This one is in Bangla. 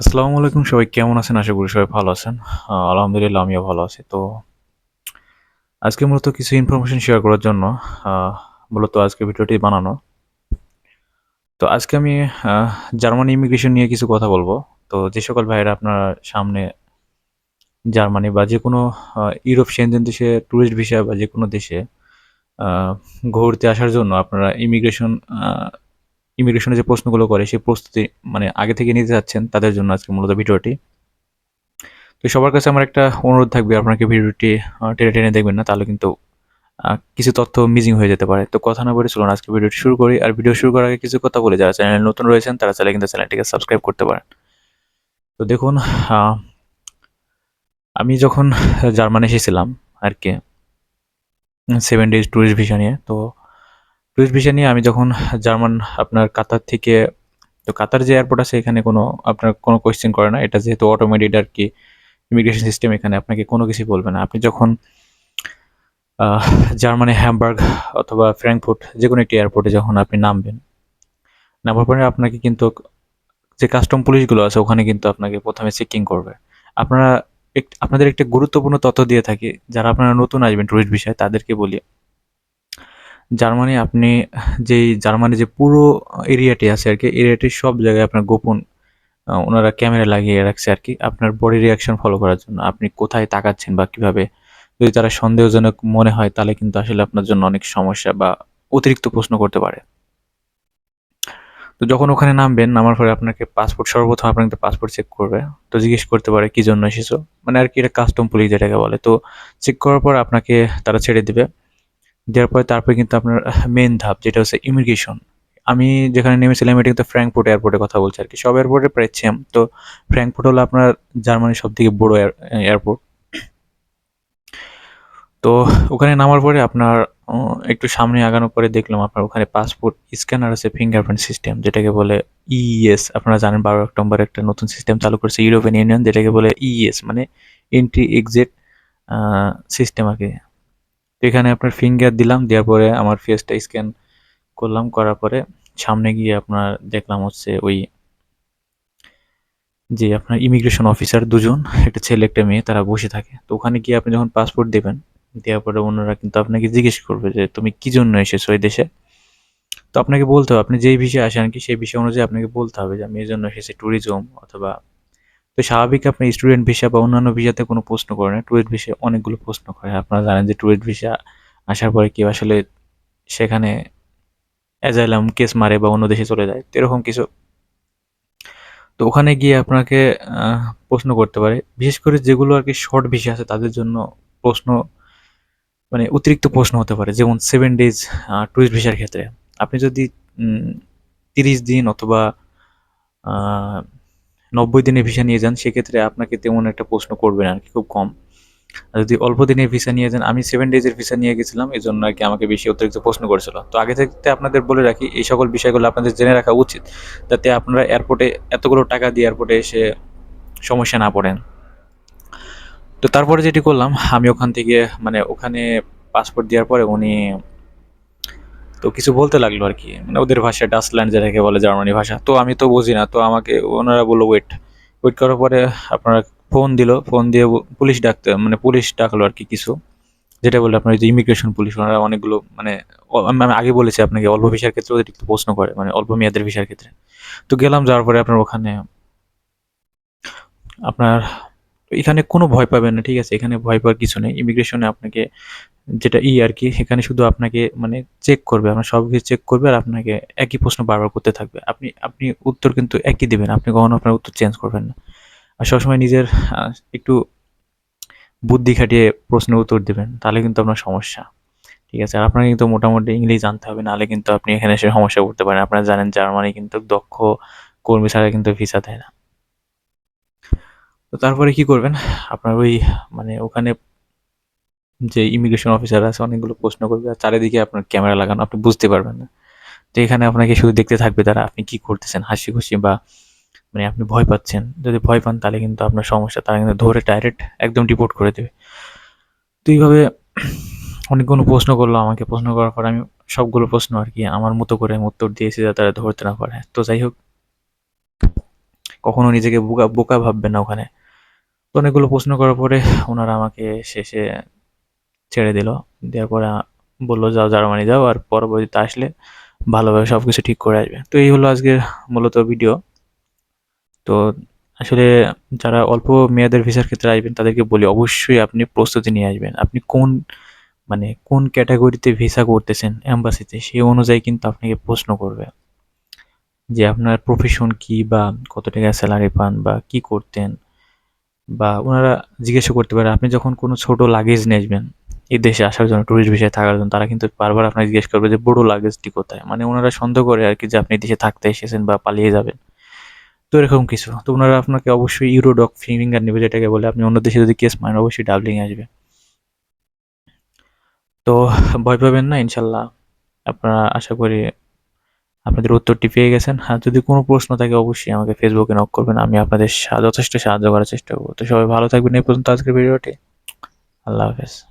আসসালামু আলাইকুম, সবাই কেমন আছেন? আশা করি সবাই ভালো আছেন। আলহামদুলিল্লাহ, আমিও ভালো আছি। তো আজকে মূলত কিছু ইনফরমেশন শেয়ার করার জন্য মূলত আজকে ভিডিওটি বানানো। তো আজকে আমি জার্মানি ইমিগ্রেশন নিয়ে কিছু কথা বলব। তো যে সকল ভাইয়েরা আপনার সামনে জার্মানি বা যে কোনো ইউরোপ সেনজেন দেশে ট্যুরিস্ট ভিসা বা যে কোনো দেশে ঘুরতে আসার জন্য আপনারা ইমিগ্রেশন ইমিগ্রেশনে যে প্রশ্নগুলো করে, সেই প্রস্তুতি মানে আগে থেকে নিতে যাচ্ছেন তাদের জন্য আজকে মূলত ভিডিওটি। তো সবার কাছে আমার একটা অনুরোধ থাকবে, আপনাকে ভিডিওটি টেনে টেনে দেখবেন না, তাহলে কিন্তু কিছু তথ্য মিজিং হয়ে যেতে পারে। তো কথা না বলে চলুন আজকে ভিডিওটি শুরু করি। আর ভিডিও শুরু করার আগে কিছু কথা বলে। যারা চ্যানেলে নতুন রয়েছেন, তারা চাইলে কিন্তু চ্যানেলটিকে সাবস্ক্রাইব করতে পারেন। তো দেখুন আমি যখন জার্মানি এসেছিলাম, আর কি সেভেন ডেজ ট্যুরিস্ট ভিসা নিয়ে, তো ট্যুরিস্ট ভিসা নিয়ে আমি যখন জার্মান আপনার কাতার থেকে, তো কাতার যে এয়ারপোর্ট আছে এখানে কোনো আপনার কোনো কোয়েশ্চেন করে না। এটা যেহেতু অটোমেটেড আর কি ইমিগ্রেশন সিস্টেম এখানে আপনাকে কোনো কিছু বলবে না। আপনি যখন জার্মানি, হ্যামবার্গ অথবা ফ্র্যাঙ্কফুর্ট যে কোনো একটি এয়ারপোর্টে যখন আপনি নামবেন, নামার পরে আপনাকে কিন্তু যে কাস্টম পুলিশগুলো আছে ওখানে কিন্তু আপনাকে প্রথমে চেকিং করবে। আপনারা আপনাদের একটা গুরুত্বপূর্ণ তথ্য দিয়ে থাকি, যারা আপনারা নতুন আসবেন টুরিস্ট বিষয়ে তাদেরকে বলি জার্মানি আপনি যেই জার্মানি যে পুরো এরিয়াটি আছে আর কি এরিয়াটির সব জায়গায় আপনার গোপন ওনারা ক্যামেরা লাগিয়ে রাখছে আর কি আপনার বডি রিয়াকশন ফলো করার জন্য। আপনি কোথায় তাকাচ্ছেন বা কীভাবে, যদি তারা সন্দেহজনক মনে হয় তাহলে কিন্তু আসলে আপনার জন্য অনেক সমস্যা বা অতিরিক্ত প্রশ্ন করতে পারে। তো যখন ওখানে নামবেন, নামার পরে আপনাকে পাসপোর্ট সর্বপ্রথম আপনাকে পাসপোর্ট চেক করবে। তো জিজ্ঞেস করতে পারে, কি জন্য এসেছ? মানে আর কি এটা কাস্টম পুলিশ যেটাকে বলে। তো চেক করার পর আপনাকে তারা ছেড়ে দিবে। দেওয়ার পরে তারপরে কিন্তু আপনার মেন ধাপ যেটা হচ্ছে ইমিগ্রেশন আমি যেখানে নেমেছিলাম, এটা কিন্তু ফ্র্যাঙ্কফুট এয়ারপোর্টের কথা বলছি আর কি। সব এয়ারপোর্টে প্রায় সেম তো ফ্র্যাঙ্কফুর্ট হলো আপনার জার্মানির সব থেকে বড় এয়ারপোর্ট তো ওখানে নামার পরে আপনার একটু সামনে আগানোর পরে দেখলাম আপনার ওখানে পাসপোর্ট স্ক্যানার আছে ফিঙ্গারপ্রিন্ট সিস্টেম যেটাকে বলে ইএস আপনারা জানেন বারো অক্টোবর একটা নতুন সিস্টেম চালু করেছে ইউরোপিয়ান ইউনিয়ন যেটাকে বলে ইএস মানে এন্ট্রি এক্সিট সিস্টেম আর কি। এখানে আপনার ফিঙ্গার দিলাম, দেওয়ার পরে আমার ফেসটা স্ক্যান করলাম, করার পরে সামনে গিয়ে আপনার দেখলাম হচ্ছে ওই যে আপনার ইমিগ্রেশন অফিসার দুজন, একটা ছেলে, একটা মেয়ে, তারা বসে থাকে। তো ওখানে গিয়ে আপনি যখন পাসপোর্ট দেবেন, দেওয়ার পরে ওনারা কিন্তু আপনাকে জিজ্ঞেস করবে যে, তুমি কি জন্য এসেছ এই দেশে? তো আপনাকে বলতে হবে, আপনি যেই বিষয়ে আসেন কি, সেই বিষয় অনুযায়ী আপনাকে বলতে হবে যে, আমি এই জন্য এসেছি ট্যুরিজম অথবা তো স্বাভাবিক আপনি স্টুডেন্ট ভিসা বা অন্যান্য ভিসাতে কোনো প্রশ্ন করে না। ট্যুরিস্ট ভিসা অনেকগুলো প্রশ্ন করে। আপনারা জানেন যে ট্যুরিস্ট ভিসা আসার পরে কেউ আসলে সেখানে অ্যাজাইলাম কেস মারে বা অন্য দেশে চলে যায়, তো এরকম কিছু। তো ওখানে গিয়ে আপনাকে প্রশ্ন করতে পারে। বিশেষ করে যেগুলো আর কি শর্ট ভিসা আছে, তাদের জন্য প্রশ্ন মানে অতিরিক্ত প্রশ্ন হতে পারে। যেমন সেভেন ডেজ ট্যুরিস্ট ভিসার ক্ষেত্রে। আপনি যদি তিরিশ দিন অথবা নব্বই দিনের ভিসা নিয়ে যান, সেক্ষেত্রে আপনাকে তেমন একটা প্রশ্ন করবে না, আর কি, খুব কম। যদি অল্প দিনের ভিসা নিয়ে যান, আমি সেভেন ডেজের ভিসা নিয়ে গেছিলাম এই জন্য আর কি আমাকে বেশি অতিরিক্ত প্রশ্ন করেছিল। তো আগে থেকে আপনাদের বলে রাখি, এই সকল বিষয়গুলো আপনাদের জেনে রাখা উচিত, যাতে আপনারা এয়ারপোর্টে এতগুলো টাকা দিয়ে এয়ারপোর্টে এসে সমস্যা না পড়েন। তো তারপরে যেটি করলাম, আমি ওখান থেকে মানে ওখানে পাসপোর্ট দেওয়ার পরে উনি তো কিছু বলতে লাগল আর কি। মানে ওদের ভাষা ডাসল্যান্ড যেটাকে বলে জার্মানি ভাষা। তো আমি তো বুঝি না, তো আমাকে ওনারা বলল ওয়েট ওয়েট করার পরে আপনারা ফোন দিল ফোন দিয়ে পুলিশ ডাকতে মানে পুলিশ ডাকলো আর কি কিছু। যেটা বলে আপনার যে ইমিগ্রেশন পুলিশ ওনারা অনেকগুলো মানে আমি আগে বলেছি আপনাকে, অল্প ভিসার ক্ষেত্রে অতিরিক্ত প্রশ্ন করে মানে অল্প মেয়াদের ভিসার ক্ষেত্রে। তো গেলাম, যাওয়ার পরে আপনার ওখানে, আপনার এখানে কোনো ভয় পাবেন না, ঠিক আছে? এখানে ভয় পাওয়ার কিছু নেই। ইমিগ্রেশনে আপনাকে যেটা ই আর কি, এখানে শুধু আপনাকে মানে চেক করবে, আপনার সব কিছু চেক করবে আর আপনাকে একই প্রশ্ন বারবার করতে থাকবে। আপনি আপনি উত্তর কিন্তু একই দিবেন, আপনি কখনো আপনার উত্তর চেঞ্জ করবেন না। আর সবসময় নিজের একটু বুদ্ধি খাটিয়ে প্রশ্নের উত্তর দিবেন, তাহলে কিন্তু আপনার সমস্যা। ঠিক আছে? আর আপনাকে কিন্তু মোটামুটি ইংলিশ জানতে হবে, নাহলে কিন্তু আপনি এখানে এসে সমস্যা করতে পারেন। আপনারা জানেন জার্মানি কিন্তু দক্ষ কর্মী ছাড়া কিন্তু ভিসা দেয় না। তো তারপরে কি করবেন? আপনার ওই মানে ওখানে যে ইমিগ্রেশন অফিসার আছে, অনেকগুলো প্রশ্ন করবে আর চারিদিকে আপনার ক্যামেরা লাগানো, আপনি বুঝতে পারবেন না। তো এখানে আপনাকে শুধু দেখতে থাকবে তারা আপনি কি করতেছেন হাসি খুশি বা মানে আপনি ভয় পাচ্ছেন। যদি ভয় পান, তাহলে কিন্তু আপনার সমস্যা, তারা কিন্তু ধরে ডাইরেক্ট একদম রিপোর্ট করে দেবে। তো এইভাবে অনেকগুলো প্রশ্ন করল আমাকে। প্রশ্ন করার পর আমি সবগুলো প্রশ্ন আর কি আমার মতো করে আমি উত্তর দিয়েছি যাতে তারা ধরতে না পারে। তো যাই হোক, কখনো নিজেকে বোকা বোকা ভাববেন না ওখানে। তো অনেকগুলো প্রশ্ন করার পরে ওনারা আমাকে শেষে ছেড়ে দিল। দেওয়ার পরে বলল, যাও জার্মানি যাও আর পরবর্তীতে আসলে ভালোভাবে সব কিছু ঠিক করে আসবে। তো এই হলো আজকের মূলত ভিডিও। তো আসলে যারা অল্প মেয়াদের ভিসার ক্ষেত্রে আসবেন, তাদেরকে বলি অবশ্যই আপনি প্রস্তুতি নিয়ে আসবেন। আপনি কোন মানে কোন ক্যাটাগরিতে ভিসা করতেছেন অ্যাম্বাসিতে সেই অনুযায়ী কিন্তু আপনাকে প্রশ্ন করবে যে আপনার প্রফেশন কি বা কত টাকা স্যালারি পান বা কি করতেন। বা ওনারা জিজ্ঞাসা করতে পারে, আপনি যখন কোনো ছোট লাগেজ নেবেন এই দেশে আসার জন্য ট্যুরিস্ট ভিসায় থাকার জন্য, তারা কিন্তু বারবার আপনাকে জিজ্ঞেস করবে যে, বড় লাগেজটি কোথায়? মানে ওনারা সন্দেহ করে আর কি যে, আপনি দেশে থাকতে এসেছেন বা পালিয়ে যাবেন। তো এরকম কিছু। তো ওনারা আপনাকে অবশ্যই ইউরোডক ফিঙ্গার নেবে, যেটাকে বলে, আপনি অন্য দেশে যদি কেস মারেন, অবশ্যই ডাবলিং আসবে তো ভয় পাবেন না, ইনশাল্লাহ। আপনারা আশা করি আপনাদের উত্তরটি পেয়ে গেছেন। আর যদি কোনো প্রশ্ন থাকে, অবশ্যই আমাকে ফেসবুকে নক করবেন। আমি আপনাদের যথেষ্ট সাহায্য করার চেষ্টা করব। তো সবাই ভালো থাকবেন। এই পর্যন্ত আজকের ভিডিওটি। আল্লাহ হাফেজ।